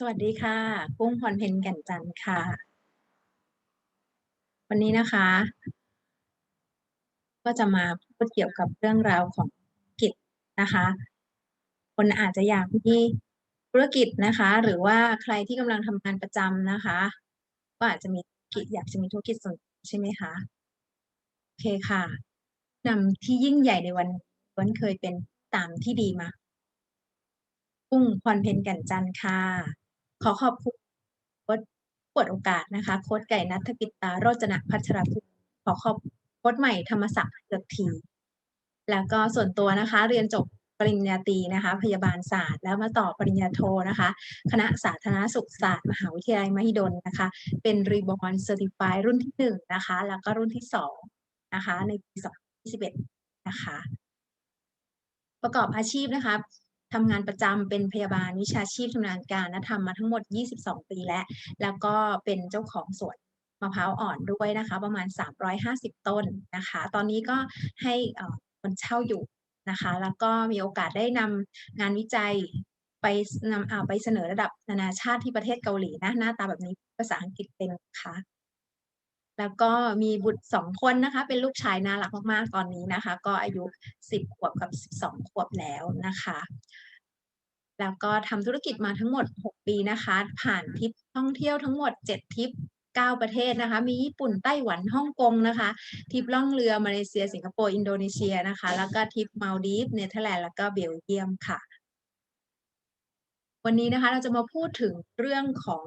สวัสดีค่ะ กุ้งพรเพ็ญแก่นจันทร์ค่ะ วันนี้นะคะ ก็จะมาพูดเกี่ยวกับเรื่องราวของธุรกิจนะคะ คนอาจจะอยากมีธุรกิจนะคะ หรือว่าใครที่กำลังทำงานประจำนะคะ ก็อาจจะมีธุรกิจอยากจะมีธุรกิจส่วนตัวใช่ไหมคะโอเคค่ะนำที่ยิ่งใหญ่ในวันวันเคยเป็นตามที่ดีมากุ้งพรเพ็ญแก่นจันทร์ค่ะ ขอขอบคุณโค้ดปวดโอกาสนะคะ โค้ดไก่นัทกิตตาโรจนะพัชรพุทธขอขอบโค้ดใหม่ธรรมศักดิ์เลือกทีแล้วก็ส่วนตัวนะคะ เรียนจบปริญญาตรีนะคะ พยาบาลศาสตร์ แล้วมาต่อปริญญาโทนะคะ คณะสาธารณสุขศาสตร์ มหาวิทยาลัยมหิดลนะคะ เป็นรีบอนเซอร์ติฟายรุ่นที่หนึ่งนะคะ แล้วก็รุ่นที่สองนะคะ ในปี 2021 นะคะ ประกอบอาชีพนะคะ ทำงานประจำเป็นพยาบาลวิชาชีพชำนาญการนะทำมาทั้งหมด 22 ปีแล้ว แล้วก็เป็นเจ้าของสวนมะพร้าวอ่อนด้วยนะคะ ประมาณ 350 ต้นนะคะ ตอนนี้ก็ให้คนเช่าอยู่นะคะ แล้วก็มีโอกาสได้นำงานวิจัยไปนำเอาไปเสนอระดับนานาชาติที่ประเทศเกาหลีนะหน้าตาแบบนี้ภาษาอังกฤษเป็นนะคะ แล้วก็มีบุตรสองคนนะคะ เป็นลูกชายน่ารักมากๆตอนนี้นะคะ ก็อายุสิบขวบกับสิบสองขวบแล้วนะคะ แล้วก็ทำธุรกิจมาทั้งหมดหกปีนะคะ ผ่านทริปท่องเที่ยวทั้งหมดเจ็ดทริปเก้าประเทศนะคะ มีญี่ปุ่นไต้หวันฮ่องกงนะคะ ทริปล่องเรือมาเลเซีย สิงคโปร์ อินโดนีเซียนะคะ แล้วก็ทริปมาลดีฟเนเธอร์แลนด์แล้วก็เบลเยียมค่ะวันนี้นะคะเราจะมาพูดถึงเรื่องของ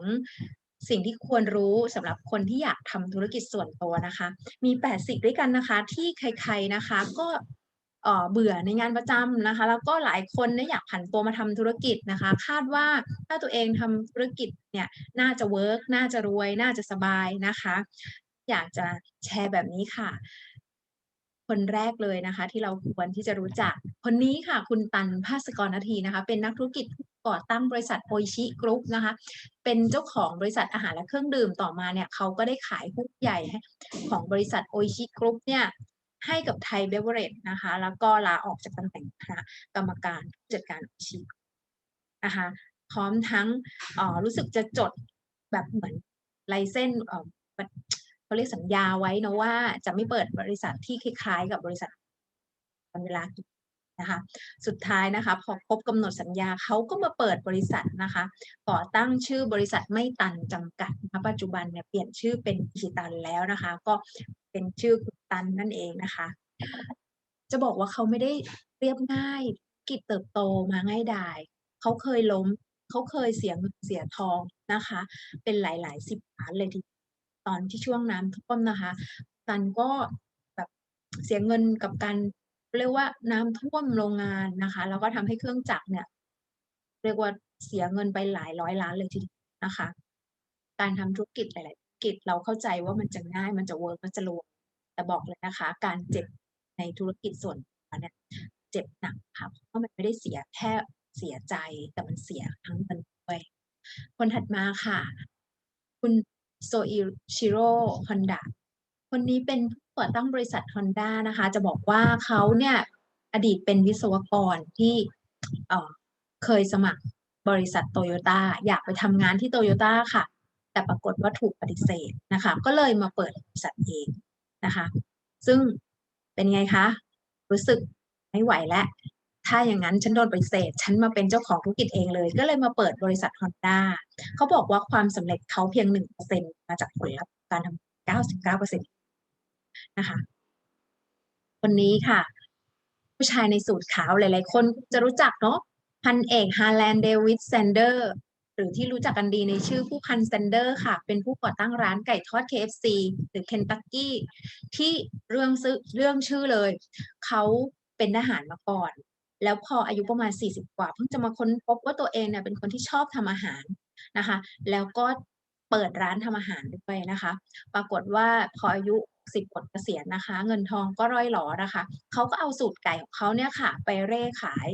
สิ่งที่ควรรู้สำหรับคนที่อยากทำธุรกิจส่วนตัวนะคะ มีแปดสิ่งด้วยกันนะคะ ที่ใครๆนะคะก็เบื่อในงานประจำนะคะ แล้วก็หลายคนเนี่ยอยากผันตัวมาทำธุรกิจนะคะ คาดว่าถ้าตัวเองทำธุรกิจเนี่ยน่าจะเวิร์กน่าจะรวย น่าจะสบายนะคะ อยากจะแชร์แบบนี้ค่ะ คนแรกเลยนะคะ ที่เราควรที่จะรู้จัก คนนี้ค่ะ คุณตันภาสกรนาทีนะคะ เป็นนักธุรกิจก่อตั้งบริษัทโอชิกรุ๊ปนะคะ เป็นเจ้าของบริษัทอาหารและเครื่องดื่มต่อมาเนี่ยเขาก็ได้ขายหุ้นใหญ่ของบริษัทโอชิกรุ๊ปเนี่ยให้กับไทยเบเวอร์เรจนะคะ แล้วก็ลาออกจากตำแหน่งคณะกรรมการผู้จัดการโอชินะคะพร้อมทั้งรู้สึกจะจดแบบเหมือนไลเส้น เขาเรียกสัญญาไว้นะว่าจะไม่เปิดบริษัทที่คล้ายๆ กับบริษัทเวลานะคะสุดท้ายนะคะพอครบกำหนดสัญญาเขาก็มาเปิดบริษัทนะคะก่อตั้งชื่อบริษัทไม่ตันจำกัดนะปัจจุบันเนี่ยเปลี่ยนชื่อเป็นอิชิตันแล้วนะคะ ก็เป็นชื่อคุณตันนั่นเองนะคะ จะบอกว่าเขาไม่ได้เรียบง่ายกิจเติบโตมาง่ายดายเขาเคยล้มเขาเคยเสียเงินเสียทองนะคะ เป็นหลายๆสิบล้านเลยที ตอนที่ช่วงน้ำท่วมนะคะตันก็แบบเสียเงินกับการเรียกว่าน้ำท่วมโรงงานนะคะ แล้วก็ทำให้เครื่องจักรเนี่ย เรียกว่าเสียเงินไปหลายร้อยล้านเลยทีเดียวนะคะ การทำธุรกิจหลายๆกิจเราเข้าใจว่ามันจะง่ายมันจะเวิร์กมันจะรวยแต่บอกเลยนะคะ การเจ็บในธุรกิจส่วนตัวเนี่ยเจ็บหนักค่ะเพราะมันไม่ได้เสียแค่เสียใจแต่มันเสียทั้งเงินด้วยคนถัดมาค่ะ คุณ โซอิชิโร่ฮอนดาคนนี้เป็นผู้ก่อตั้งบริษัท Honda นะคะ จะบอกว่าเขาเนี่ยอดีตเป็นวิศวกรที่เเคยสมัครบริษัทโตโยต้าอยากไปทำงานที่โตโยต้าค่ะ แต่ปรากฏว่าถูกปฏิเสธนะคะ ก็เลยมาเปิดบริษัทเองนะคะ ซึ่งเป็นไงคะ รู้สึกไม่ไหวแล้ว ถ้าอย่างนั้นฉันโดนปฏิเสธ ฉันมาเป็นเจ้าของธุรกิจเองเลย ก็เลยมาเปิดบริษัท Honda เขาบอกว่าความสำเร็จเขาเพียงหนึ่งเปอร์เซ็นมาจากผลลัพธ์การทำเก้าสิบเก้าเปอร์เซ็นต์นะคะคนนี้ค่ะ ผู้ชายในสูตรขาวหลาย ๆ คนจะรู้จักเนาะพันเอกฮาแลนด์เดวิดแซนเดอร์หรือที่รู้จักกันดีในชื่อผู้พันแซนเดอร์ค่ะ เป็นผู้ก่อตั้งร้านไก่ทอด KFC หรือ Kentucky ที่เรื่องซื้อเรื่องชื่อเลย เขาเป็นทหารมาก่อน แล้วพออายุประมาณ 40 กว่า เพิ่งจะมาค้นพบว่าตัวเองเนี่ยเป็นคนที่ชอบทำอาหารนะคะ แล้วก็เปิดร้านทำอาหารด้วยนะคะ ปรากฏว่าพออายุสิบปลดเกษียณนะคะ เงินทองก็ร่อยหลอนะคะเขาก็เอาสูตรไก่ของเขาเนี่ยค่ะ ไปเร่ขาย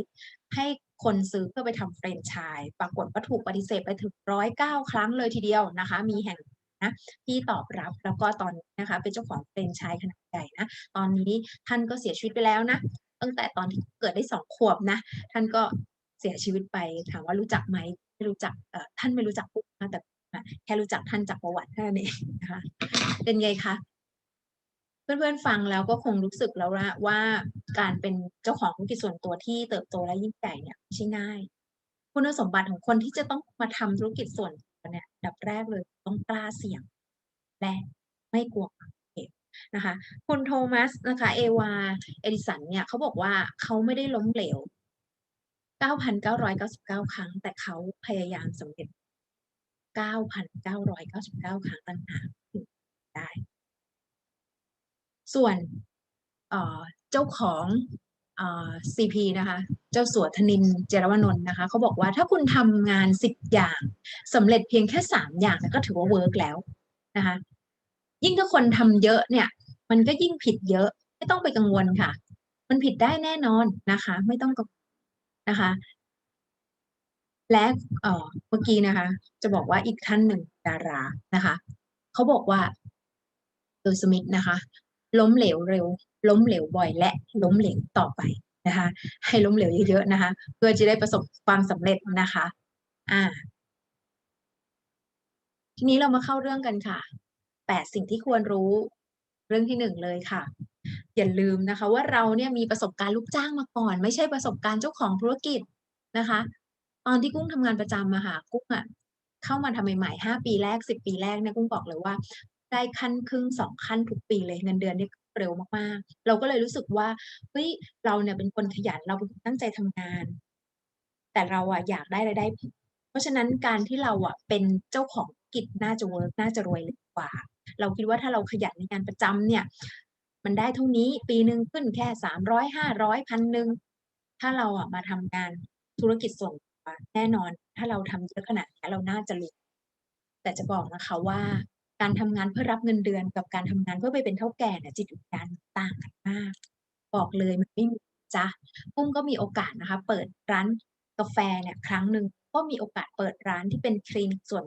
ให้คนซื้อเพื่อไปทำเฟรนช์ชาย ปรากฏว่าถูกปฏิเสธไปถึงร้อยเก้าครั้งเลยทีเดียวนะคะ มีแห่งนะที่ตอบรับแล้วก็ตอนนี้นะคะ เป็นเจ้าของเฟรนช์ชายขนาดใหญ่นะ ตอนนี้ท่านก็เสียชีวิตไปแล้วนะ ตั้งแต่ตอนที่เกิดได้สองขวบนะ ท่านก็เสียชีวิตไป ถามว่ารู้จักไหมไม่รู้จักเอ่อท่านไม่รู้จักปุ๊บนะแต่แค่รู้จักท่านจากประวัติแค่นั้นเองนะคะเป็นไงคะเพื่อนๆฟังแล้วก็คงรู้สึกแล้วละว่าการเป็นเจ้าของธุรกิจส่วนตัวที่เติบโตและยิ่งใหญ่เนี่ยไม่ใช่ง่าย คุณสมบัติของคนที่จะต้องมาทำธุรกิจส่วนตัวเนี่ยดับแรกเลยต้องกล้าเสี่ยง และไม่กลัวความ นะคะคุณโทมัสนะคะเอวาเอดิสันเนี่ยเขาบอกว่าเขาไม่ได้ล้มเหลว 9,999 ครั้ง แต่เขาพยายามสำเร็จ 9,999 ครั้งต่างหากได้ ส่วนเจ้าของอ CP นะคะ เจ้าสัวธนินทร์เจรวนนท์นะคะเขาบอกว่าถ้าคุณทำงาน 10 อย่างสำเร็จเพียงแค่ 3 อย่างก็ถือว่าเวิร์กแล้วนะคะ ยิ่งถ้าคนทำเยอะเนี่ย มันก็ยิ่งผิดเยอะ ไม่ต้องไปกังวลค่ะ มันผิดได้แน่นอนนะคะ ไม่ต้องกังวลนะคะ และเมื่อกี้นะคะ จะบอกว่าอีกท่านหนึ่งดารานะคะเขาบอกว่าโดยสมิธนะคะ ล้มเหลวเร็ว ล้มเหลวบ่อย และล้มเหลวต่อไปนะคะ ให้ล้มเหลวเยอะๆนะคะ เพื่อจะได้ประสบความสำเร็จนะคะ อ่าทีนี้เรามาเข้าเรื่องกันค่ะ แปดสิ่งที่ควรรู้เรื่องที่หนึ่งเลยค่ะ อย่าลืมนะคะว่าเราเนี่ยมีประสบการณ์ลูกจ้างมาก่อน ไม่ใช่ประสบการณ์เจ้าของธุรกิจนะคะ ตอนที่กุ้งทำงานประจำอะค่ะกุ้งอะเข้ามาทำใหม่ๆห้าปีแรกสิบปีแรกเนี่ยกุ้งบอกเลยว่า ได้ขั้นครึ่งสองขั้นทุกปีเลยเงินเดือนเนี่ยเร็วมากๆ เราก็เลยรู้สึกว่าเฮ้ยเราเนี่ยเป็นคนขยันเราเป็นคนตั้งใจทำงาน แต่เราอะอยากได้รายได้เพราะฉะนั้นการที่เราอะเป็นเจ้าของธุรกิจน่าจะเวิร์กน่าจะรวยเลยกว่า เราคิดว่าถ้าเราขยันในงานประจำเนี่ย มันได้เท่านี้ปีหนึ่งขึ้นแค่สามร้อยห้าร้อยพันหนึ่งถ้าเราอะมาทำงานธุรกิจส่วนตัวแน่นอน ถ้าเราทำเยอะขนาดนี้เราน่าจะรวยแต่จะบอกนะคะว่าการทำงานเพื่อรับเงินเดือนกับการทำงานเพื่อไปเป็นเท่าแก่เนี่ยจิตวิญญาณต่างกันมาก บอกเลยมันไม่มีจ้ะปุ้มก็มีโอกาสนะคะ เปิดร้านกาแฟเนี่ยครั้งหนึ่งก็มีโอกาสเปิดร้านที่เป็นคลินิกส่วน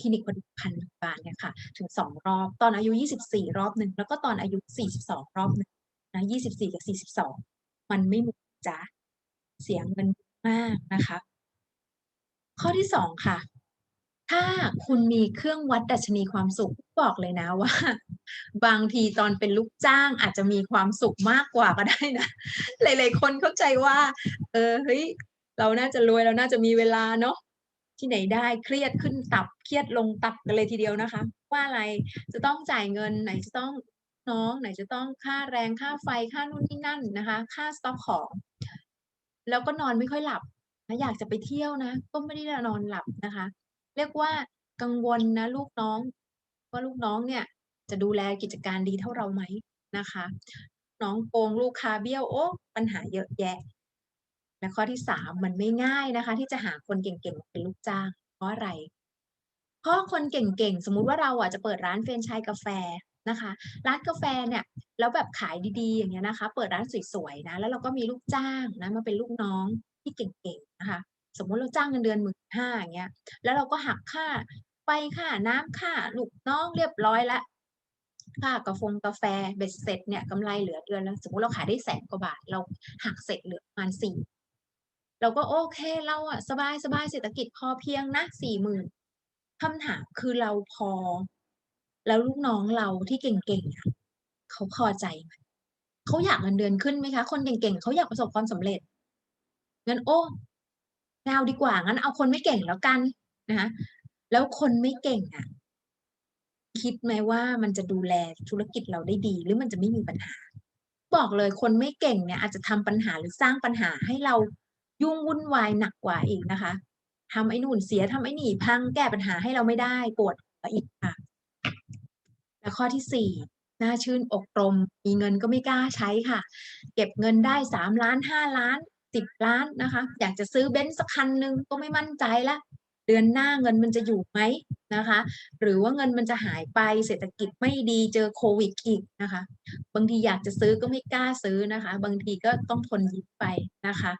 คลินิกบริพันธ์บาลเนี่ยค่ะถึงสองรอบ ตอนอายุ 24 รอบหนึ่งแล้วก็ตอนอายุ 42 รอบหนึ่งนะ24 กับ 42 มันไม่หมดจ้ะเสียเงินมากนะคะ ข้อที่สองค่ะ ถ้าคุณมีเครื่องวัดดัชนีความสุขบอกเลยนะว่า บางทีตอนเป็นลูกจ้างอาจจะมีความสุขมากกว่าก็ได้นะ หลาย ๆ คนเข้าใจว่า เออเฮ้ยเราน่าจะรวยเราน่าจะมีเวลาเนาะ ที่ไหนได้เครียดขึ้นตับเครียดลงตับกันเลยทีเดียวนะคะ ว่าอะไรจะต้องจ่ายเงินไหนจะต้องน้องไหนจะต้องค่าแรงค่าไฟค่านู่นนี่นั่นนะคะ ค่าสต็อกของ แล้วก็นอนไม่ค่อยหลับนะอยากจะไปเที่ยวนะ ก็ไม่ได้นอนหลับนะคะ เรียกว่ากังวลนะลูกน้องว่าลูกน้องเนี่ยจะดูแลกิจการดีเท่าเราไหมนะคะ น้องโกงลูกค้าเบี้ยวโอ้ปัญหาเยอะแยะ และข้อที่สามมันไม่ง่ายนะคะ ที่จะหาคนเก่งๆเป็นลูกจ้าง เพราะอะไร เพราะคนเก่งๆ สมมุติว่าเราอะจะเปิดร้านเฟรนไชส์กาแฟนะคะ ร้านกาแฟเนี่ยแล้วแบบขายดีๆ อย่างเงี้ยนะคะ เปิดร้านสวยๆนะแล้วเราก็มีลูกจ้างนะมาเป็นลูกน้องที่เก่งๆนะคะ สมมติเราจ้างเงินเดือนหมื่นห้าอย่างเงี้ยแล้วเราก็หักค่าไฟค่าน้ำค่าลูกน้องเรียบร้อยล้วค่ากาแฟกาแฟเบ็ดเสร็จเนี่ยกำไรเหลือเดือนละสมมติเราขายได้แสนกว่าบาท เราหักเสร็จเหลือประมาณสี่ เราก็โอเคเราอะสบายสบายเศรษฐกิจพอเพียงนะสี่หมื่นคำถามคือเราพอ แล้วลูกน้องเราที่เก่งๆอะเขาพอใจไหมเขาอยากเงินเดือนขึ้นไหมคะ คนเก่งๆเขาอยากประสบความสำเร็จงั้นโอ้ไม่เอาดีกว่างั้นเอาคนไม่เก่งแล้วกันนะคะแล้วคนไม่เก่งอะคิดไหมว่ามันจะดูแลธุรกิจเราได้ดี หรือมันจะไม่มีปัญหา บอกเลยคนไม่เก่งเนี่ย อาจจะทำปัญหาหรือสร้างปัญหาให้เรา ยุ่งวุ่นวายหนักกว่าอีกนะคะทำไอ้นู่นเสียทำไอ้นี่พังแก้ปัญหาให้เราไม่ได้ปวดอีกค่ะ และข้อที่สี่น่าชื่นอกตรมมีเงินก็ไม่กล้าใช้ค่ะ เก็บเงินได้สามล้านห้าล้านสิบล้านนะคะ อยากจะซื้อเบนซ์สักคันหนึ่งก็ไม่มั่นใจละเดือนหน้าเงินมันจะอยู่ไหมนะคะ หรือว่าเงินมันจะหายไปเศรษฐกิจไม่ดีเจอโควิดอีกนะคะ บางทีอยากจะซื้อก็ไม่กล้าซื้อนะคะ บางทีก็ต้องทนยิ้มไปนะคะ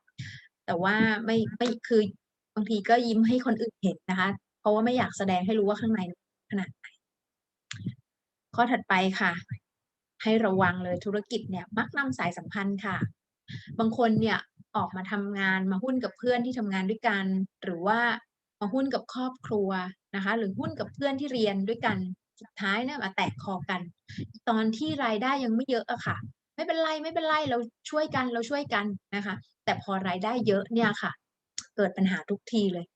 แต่ว่าไม่ไม่คือบางทีก็ยิ้มให้คนอื่นเห็นนะคะ เพราะว่าไม่อยากแสดงให้รู้ว่าข้างในขนาดไหน ข้อถัดไปค่ะ ให้ระวังเลยธุรกิจเนี่ย มักนำสายสัมพันธ์ค่ะ บางคนเนี่ยออกมาทำงานมาหุ้นกับเพื่อนที่ทำงานด้วยกัน หรือว่ามาหุ้นกับครอบครัวนะคะ หรือหุ้นกับเพื่อนที่เรียนด้วยกันสุดท้ายเนี่ยมาแตกคอกัน ตอนที่รายได้ยังไม่เยอะอะค่ะ ไม่เป็นไรไม่เป็นไรเราช่วยกันเราช่วยกันนะคะ แต่พอรายได้เยอะเนี่ยค่ะ เกิดปัญหาทุกทีเลย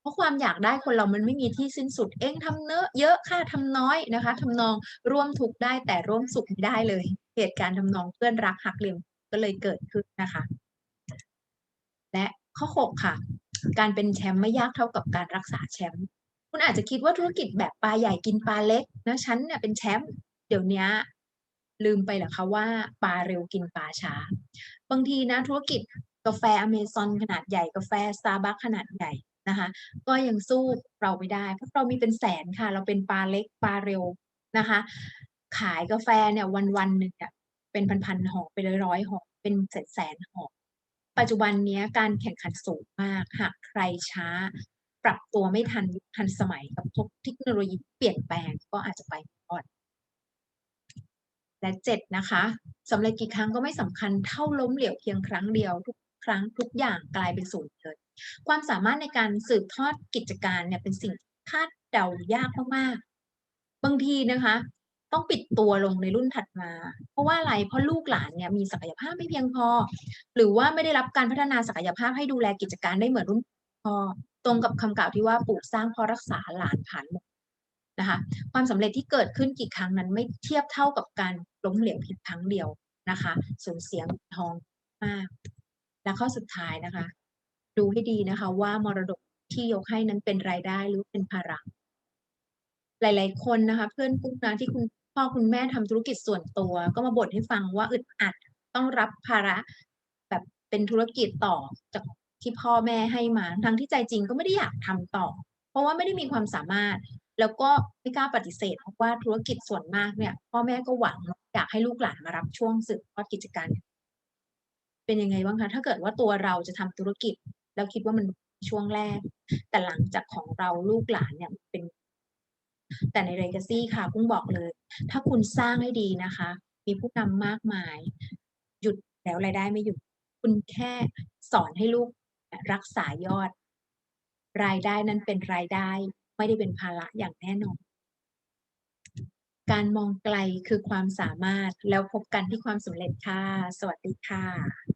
เพราะความอยากได้คนเรามันไม่มีที่สิ้นสุดเองทำเนอะเยอะค่าทำน้อยนะคะทำนองร่วมทุกข์ได้แต่ร่วมสุขไม่ได้เลย เหตุการณ์ทำนองเพื่อนรักหักเหลี่ยมก็เลยเกิดขึ้นนะคะ และข้อ 6 ค่ะ การเป็นแชมป์ไม่ยากเท่ากับการรักษาแชมป์คุณอาจจะคิดว่าธุรกิจแบบปลาใหญ่กินปลาเล็กนะฉันเนี่ยเป็นแชมป์เดี๋ยวนี้ลืมไปหรอคะว่าปลาเร็วกินปลาช้า บางทีนะธุรกิจ กาแฟอเมซอนขนาดใหญ่กาแฟสตาร์บัคขนาดใหญ่นะคะก็ยังสู้เราไม่ได้ เพราะเรามีเป็นแสนค่ะ เราเป็นปลาเล็กปลาเร็วนะคะ ขายกาแฟเนี่ยวันวันหนึ่งเนี่ยเป็นพันๆห่อเป็นร้อยห่อเป็นแสนแสนห่อปัจจุบันนี้การแข่งขันสูงมากหากใครช้า ปรับตัวไม่ทันทันสมัยกับทุกเทคโนโลยีเปลี่ยนแปลงก็อาจจะไปไม่รอดและเจ็ดนะคะสำเร็จกี่ครั้งก็ไม่สำคัญเท่าล้มเหลวเพียงครั้งเดียวทุก ครั้งทุกอย่างกลายเป็นศูนย์เลย ความสามารถในการสืบทอดกิจการเนี่ยเป็นสิ่งคาดเดายากมากๆ บางทีนะคะ ต้องปิดตัวลงในรุ่นถัดมา เพราะว่าอะไร เพราะลูกหลานเนี่ยมีศักยภาพไม่เพียงพอ หรือว่าไม่ได้รับการพัฒนาศักยภาพให้ดูแลกิจการได้เหมือนรุ่นพ่อตรงกับคำกล่าวที่ว่าปลูกสร้างเพอรักษาหลานผ่านหมดนะคะความสำเร็จที่เกิดขึ้นกี่ครั้งนั้นไม่เทียบเท่ากับการล้มเหลวเพียงครั้งเดียวนะคะสูญเสียงทองมาก และข้อสุดท้ายนะคะ ดูให้ดีนะคะว่ามรดกที่ยกให้นั้นเป็นรายได้หรือเป็นภาระหลาย ๆ คนนะคะ เพื่อนกุ๊กนะที่คุณพ่อคุณแม่ทำธุรกิจส่วนตัว ก็มาบ่นให้ฟังว่าอึดอัดต้องรับภาระ แบบเป็นธุรกิจต่อจากที่พ่อแม่ให้มา ทั้งที่ใจจริงก็ไม่ได้อยากทำต่อ เพราะว่าไม่ได้มีความสามารถ แล้วก็ไม่กล้าปฏิเสธเพราะว่าธุรกิจส่วนมากเนี่ย พ่อแม่ก็หวังอยากให้ลูกหลานมารับช่วงสืบทอดกิจการ เป็นยังไงบ้างคะถ้าเกิดว่าตัวเราจะทำธุรกิจ แล้วคิดว่ามันช่วงแรก แต่หลังจากของเราลูกหลานเนี่ยเป็น แต่ใน Legacy ค่ะกุ้งบอกเลย ถ้าคุณสร้างให้ดีนะคะ มีผู้นำมากมาย หยุดแล้วรายได้ไม่หยุด คุณแค่สอนให้ลูกรักษายอด รายได้นั้นเป็นรายได้ ไม่ได้เป็นภาระอย่างแน่นอนการมองไกลคือความสามารถแล้วพบกันที่ความสำเร็จค่ะ สวัสดีค่ะ